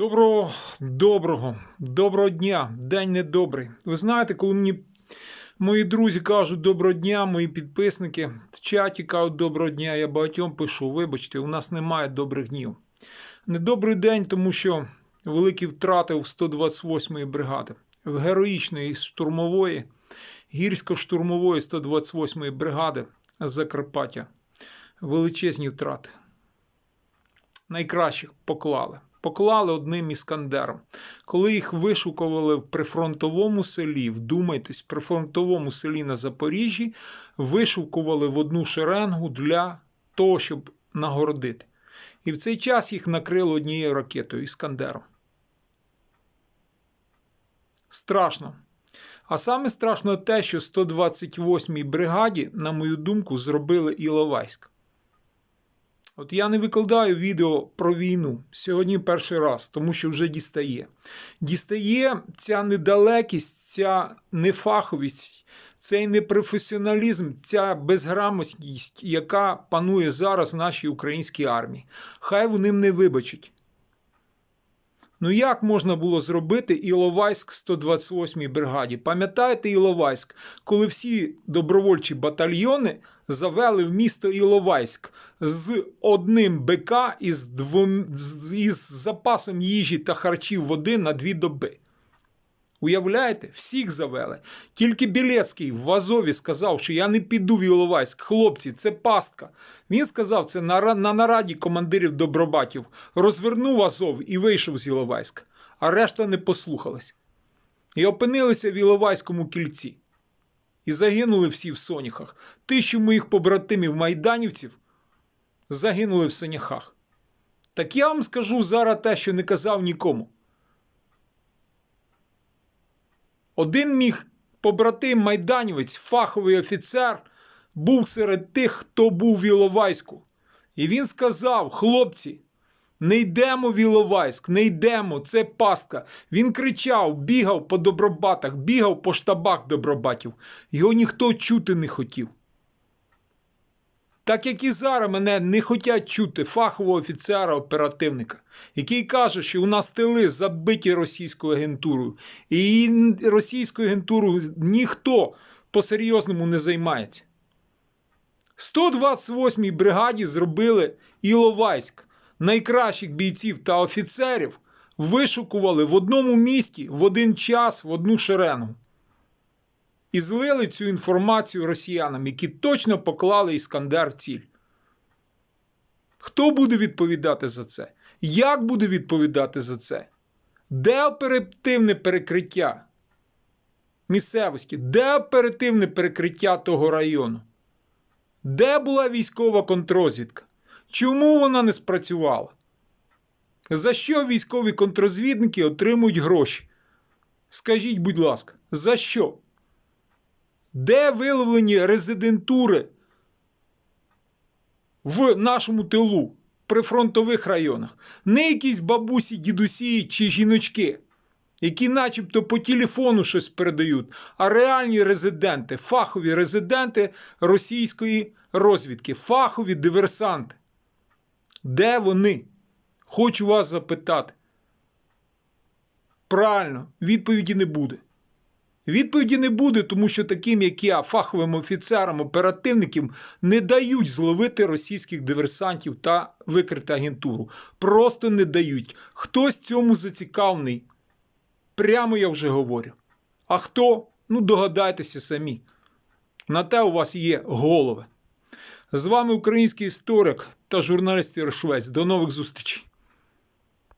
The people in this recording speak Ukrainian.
Доброго, доброго, доброго дня. День недобрий. Ви знаєте, коли мені мої друзі кажуть доброго дня, мої підписники в чаті кажуть доброго дня, я багатьом пишу, вибачте, у нас немає добрих днів. Недобрий день, тому що великі втрати в 128-ї бригади, в героїчної штурмової, гірсько-штурмової 128-ї бригади Закарпаття. Величезні втрати. Найкращих поклали. Поклали одним іскандером. Коли їх вишукували в прифронтовому селі, вдумайтесь, в прифронтовому селі на Запоріжжі, вишукували в одну шеренгу для того, щоб нагородити. І в цей час їх накрило однією ракетою іскандером. Страшно. А саме страшно те, що 128-й бригаді, на мою думку, зробили Іловайськ. От я не викладаю відео про війну сьогодні перший раз, тому що вже дістає. Дістає ця недалекість, ця нефаховість, цей непрофесіоналізм, ця безграмотність, яка панує зараз в нашій українській армії. Хай вони не вибачать. Ну як можна було зробити Іловайськ 128-й бригаді? Пам'ятаєте Іловайськ, коли всі добровольчі батальйони завели в місто Іловайськ з одним БК із, двом, із запасом їжі та харчів води на дві доби? Уявляєте, всіх завели. Тільки Білецький в Азові сказав, що я не піду в Іловайськ. Хлопці, це пастка. Він сказав це на, на нараді командирів Добробатів. Розвернув Азов і вийшов з Іловайська. А решта не послухалась. І опинилися в Іловайському кільці. І загинули всі в соняхах. Тисячу моїх побратимів майданівців загинули в соняхах. Так я вам скажу зараз те, що не казав нікому. Один побратим майданівець, фаховий офіцер, був серед тих, хто був в Іловайську. І він сказав: хлопці, не йдемо в Іловайськ, не йдемо, це пастка. Він кричав, бігав по добробатах, бігав по штабах добробатів. Його ніхто чути не хотів. Так як і зараз мене не хотять чути фахового офіцера оперативника, який каже, що у нас тили забиті російською агентурою, і російською агентурою ніхто по-серйозному не займається. 128-й бригаді зробили Іловайськ. Найкращих бійців та офіцерів вишукували в одному місті в один час в одну шеренгу і злили цю інформацію росіянам, які точно поклали Іскандер в ціль. Хто буде відповідати за це? Як буде відповідати за це? Де оперативне перекриття місцевості? Де оперативне перекриття того району? Де була військова контрозвідка? Чому вона не спрацювала? За що військові контрозвідники отримують гроші? Скажіть, будь ласка, за що? Де виловлені резидентури в нашому тилу, при фронтових районах? Не якісь бабусі, дідусі чи жіночки, які начебто по телефону щось передають, а реальні резиденти, фахові резиденти російської розвідки, фахові диверсанти. Де вони? Хочу вас запитати. Правильно, відповіді не буде. Відповіді не буде, тому що таким, як я, фаховим офіцерам, оперативникам, не дають зловити російських диверсантів та викрити агентуру. Просто не дають. Хтось цьому зацікавлений. Прямо я вже говорю. А хто? Ну, догадайтеся самі. На те у вас є голови. З вами український історик та журналіст Єрошвець. До нових зустрічей.